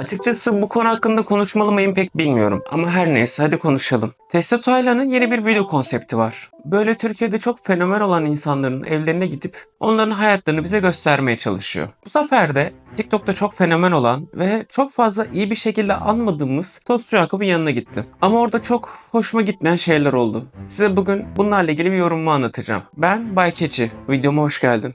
Açıkçası bu konu hakkında konuşmalı mıyım pek bilmiyorum. Ama her neyse hadi konuşalım. Tesla Taylan'ın yeni bir video konsepti var. Böyle Türkiye'de çok fenomen olan insanların evlerine gidip onların hayatlarını bize göstermeye çalışıyor. Bu sefer de TikTok'ta çok fenomen olan ve çok fazla iyi bir şekilde anmadığımız Tostçu Yakup'un yanına gitti. Ama orada çok hoşuma gitmeyen şeyler oldu. Size bugün bunlarla ilgili bir yorumumu anlatacağım. Ben Bay Keçi. Videoma hoş geldin.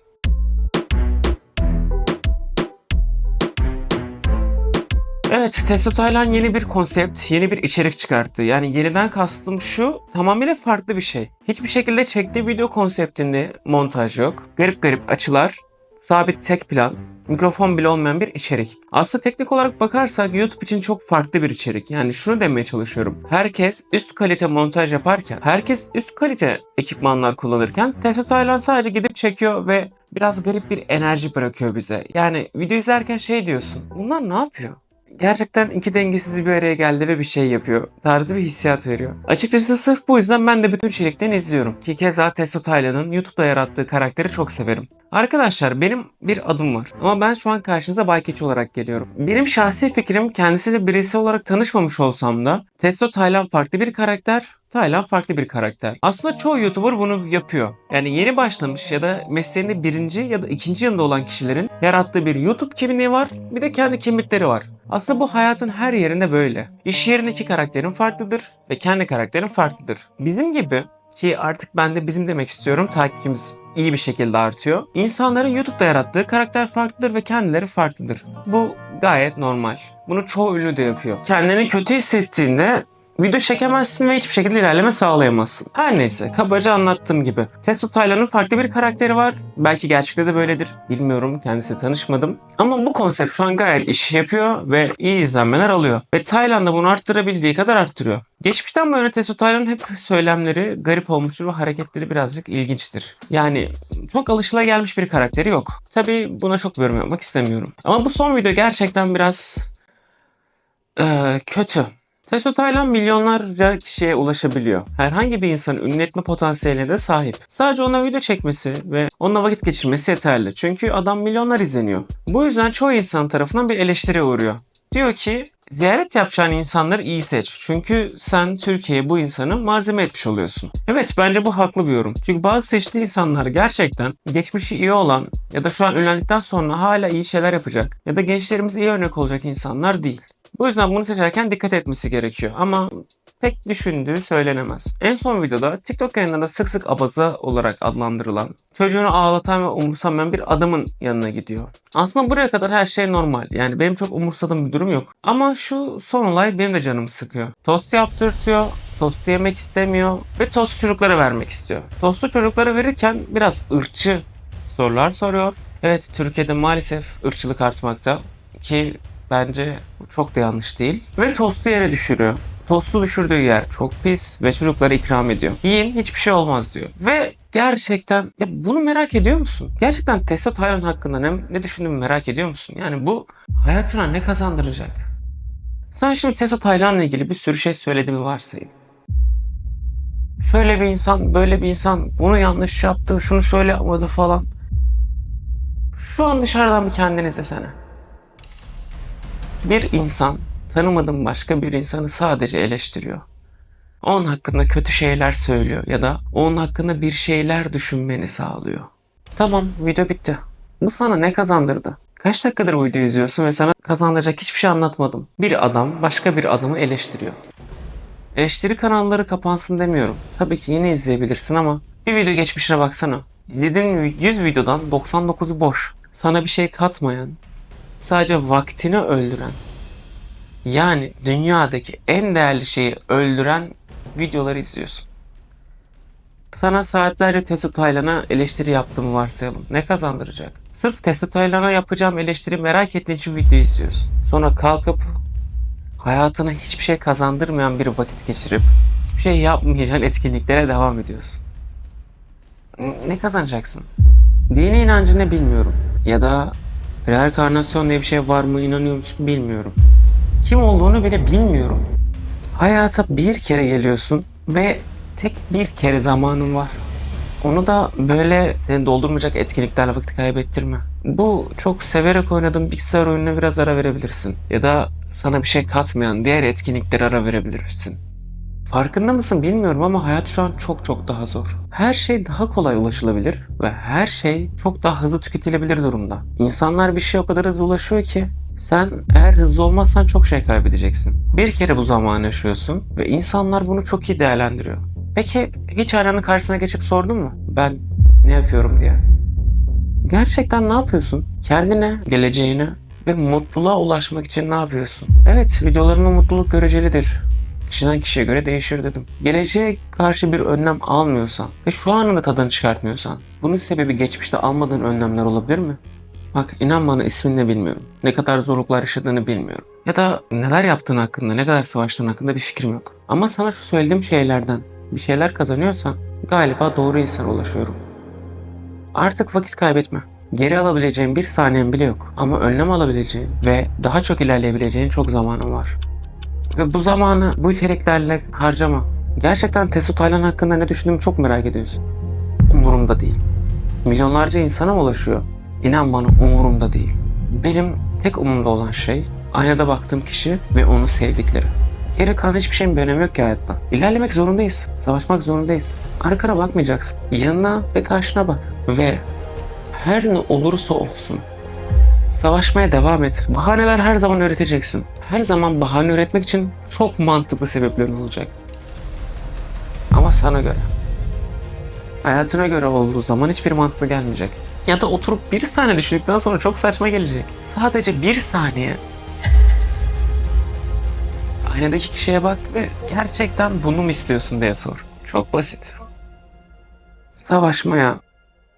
Evet, Tesla Taylan yeni bir konsept, yeni bir içerik çıkarttı. Yani yeniden kastım şu, tamamıyla farklı bir şey. Hiçbir şekilde çektiği video konseptinde montaj yok. Garip garip açılar, sabit tek plan, mikrofon bile olmayan bir içerik. Aslında teknik olarak bakarsak YouTube için çok farklı bir içerik. Yani şunu demeye çalışıyorum. Herkes üst kalite montaj yaparken, herkes üst kalite ekipmanlar kullanırken Tesla Taylan sadece gidip çekiyor ve biraz garip bir enerji bırakıyor bize. Yani video izlerken şey diyorsun. Bunlar ne yapıyor? Gerçekten iki dengesiz bir araya geldi ve bir şey yapıyor. Tarzı bir hissiyat veriyor. Açıkçası sırf bu yüzden ben de bütün içerikten izliyorum. Ki keza Testo Taylan'ın YouTube'da yarattığı karakteri çok severim. Arkadaşlar benim bir adım var ama ben şu an karşınıza Bay Keçi olarak geliyorum. Benim şahsi fikrim kendisiyle bireysel olarak tanışmamış olsam da Testo Taylan farklı bir karakter, Taylan farklı bir karakter. Aslında çoğu YouTuber bunu yapıyor. Yani yeni başlamış ya da mesleğinde birinci ya da ikinci yılında olan kişilerin yarattığı bir YouTube kimliği var, bir de kendi kimlikleri var. Aslında bu hayatın her yerinde böyle. İş yerindeki karakterin farklıdır ve kendi karakterin farklıdır. Bizim gibi ki artık ben de bizim demek istiyorum takipçimiz iyi bir şekilde artıyor. İnsanların YouTube'da yarattığı karakter farklıdır ve kendileri farklıdır. Bu gayet normal. Bunu çoğu ünlü de yapıyor. Kendini kötü hissettiğinde video çekemezsin ve hiçbir şekilde ilerleme sağlayamazsın. Her neyse kabaca anlattığım gibi. Testo Taylan'ın farklı bir karakteri var. Belki gerçekte de böyledir. Bilmiyorum kendisiyle tanışmadım. Ama bu konsept şu an gayet iş yapıyor ve iyi izlenmeler alıyor. Ve Tayland da bunu arttırabildiği kadar arttırıyor. Geçmişten bu yana Testo Taylan'ın hep söylemleri garip olmuştur ve hareketleri birazcık ilginçtir. Yani çok alışılagelmiş bir karakteri yok. Tabii buna çok yorum yapmak istemiyorum. Ama bu son video gerçekten biraz eee, kötü. Testo Taylan milyonlarca kişiye ulaşabiliyor. Herhangi bir insanın ünlü etme potansiyeline de sahip. Sadece ona video çekmesi ve onunla vakit geçirmesi yeterli. Çünkü adam milyonlar izleniyor. Bu yüzden çoğu insan tarafından bir eleştiriye uğruyor. Diyor ki ziyaret yapacağın insanları iyi seç. Çünkü sen Türkiye'ye bu insanı malzeme etmiş oluyorsun. Evet bence bu haklı bir yorum. Çünkü bazı seçtiği insanlar gerçekten geçmişi iyi olan ya da şu an ünlendikten sonra hala iyi şeyler yapacak ya da gençlerimize iyi örnek olacak insanlar değil. Bu yüzden bunu seçerken dikkat etmesi gerekiyor ama pek düşündüğü söylenemez. En son videoda TikTok yayınlarında sık sık abaza olarak adlandırılan, çocuğunu ağlatan ve umursamayan bir adamın yanına gidiyor. Aslında buraya kadar her şey normal. Yani benim çok umursadığım bir durum yok. Ama şu son olay benim de canımı sıkıyor. Tost yaptırtıyor, tostu yemek istemiyor ve tostu çocuklara vermek istiyor. Tostu çocuklara verirken biraz ırkçı sorular soruyor. Evet Türkiye'de maalesef ırkçılık artmakta ki bence bu çok da yanlış değil. Ve tostu yere düşürüyor. Tostu düşürdüğü yer çok pis ve çocuklara ikram ediyor. Yiyin hiçbir şey olmaz diyor. Ve gerçekten ya bunu merak ediyor musun? Gerçekten Tesla Taylan hakkında ne, ne düşündüğümü merak ediyor musun? Yani bu hayatına ne kazandıracak? Sen şimdi Tesla Taylan'la ilgili bir sürü şey söylediğimi varsayın. Şöyle bir insan, böyle bir insan, bunu yanlış yaptı, şunu şöyle yapmadı falan. Şu an dışarıdan bir kendini izlesene. Bir insan tanımadığın başka bir insanı sadece eleştiriyor. Onun hakkında kötü şeyler söylüyor ya da onun hakkında bir şeyler düşünmeni sağlıyor. Tamam video bitti. Bu sana ne kazandırdı? Kaç dakikadır bu videoyu izliyorsun ve sana kazandıracak hiçbir şey anlatmadım. Bir adam başka bir adamı eleştiriyor. Eleştiri kanalları kapansın demiyorum. Tabii ki yine izleyebilirsin ama bir video geçmişine baksana. İzlediğin 100 videodan 99'u boş. Sana bir şey katmayan, sadece vaktini öldüren, yani dünyadaki en değerli şeyi öldüren videoları izliyorsun. Sana saatlerce Testo Taylan'a eleştiri yaptığımı varsayalım. Ne kazandıracak? Sırf Testo Taylan'a yapacağım eleştiri merak ettiğin için video izliyorsun. Sonra kalkıp hayatına hiçbir şey kazandırmayan bir vakit geçirip hiçbir şey yapmayacağın etkinliklere devam ediyorsun. Ne kazanacaksın? Dini inancı ne bilmiyorum. Ya da reenkarnasyon diye bir şey var mı inanıyor musun bilmiyorum. Kim olduğunu bile bilmiyorum. Hayata bir kere geliyorsun ve tek bir kere zamanın var. Onu da böyle seni doldurmayacak etkinliklerle vakit kaybettirme. Bu çok severek oynadığın bilgisayar oyununa biraz ara verebilirsin. Ya da sana bir şey katmayan diğer etkinliklere ara verebilirsin. Farkında mısın bilmiyorum ama hayat şu an çok çok daha zor. Her şey daha kolay ulaşılabilir ve her şey çok daha hızlı tüketilebilir durumda. İnsanlar bir şeye o kadar hızlı ulaşıyor ki sen eğer hızlı olmazsan çok şey kaybedeceksin. Bir kere bu zamanı yaşıyorsun ve insanlar bunu çok iyi değerlendiriyor. Peki hiç aynanın karşısına geçip sordun mu? Ben ne yapıyorum diye. Gerçekten ne yapıyorsun? Kendine, geleceğine ve mutluluğa ulaşmak için ne yapıyorsun? Evet, videolarımın mutluluk görecelidir. Kişiden kişiye göre değişir dedim. Geleceğe karşı bir önlem almıyorsan ve şu anın da tadını çıkartmıyorsan bunun sebebi geçmişte almadığın önlemler olabilir mi? Bak inan bana ismini de bilmiyorum. Ne kadar zorluklar yaşadığını bilmiyorum. Ya da neler yaptığın hakkında, ne kadar savaştığın hakkında bir fikrim yok. Ama sana şu söylediğim şeylerden bir şeyler kazanıyorsan galiba doğru insana ulaşıyorum. Artık vakit kaybetme. Geri alabileceğin bir saniyen bile yok. Ama önlem alabileceğin ve daha çok ilerleyebileceğin çok zamanın var. Bu zamanı bu içeriklerle harcama. Gerçekten Tesu Taylan hakkında ne düşündüğümü çok merak ediyorsun. Umurumda değil. Milyonlarca insana ulaşıyor. İnan bana umurumda değil. Benim tek umurumda olan şey aynada baktığım kişi ve onu sevdikleri. Geri kalan hiçbir şeyin bir önemi yok ki hayatta. İlerlemek zorundayız. Savaşmak zorundayız. Arkana bakmayacaksın. Yanına ve karşına bak. Ve her ne olursa olsun savaşmaya devam et. Bahaneler her zaman üreteceksin. Her zaman bahane üretmek için çok mantıklı sebeplerin olacak. Ama sana göre. Hayatına göre olduğu zaman hiçbir mantıklı gelmeyecek. Ya da oturup bir saniye düşündükten sonra çok saçma gelecek. Sadece bir saniye aynadaki kişiye bak ve gerçekten bunu mu istiyorsun diye sor. Çok basit. Savaşmaya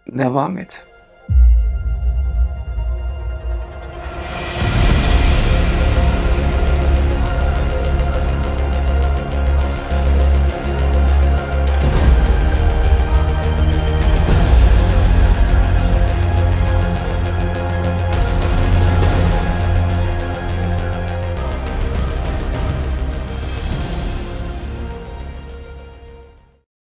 devam et.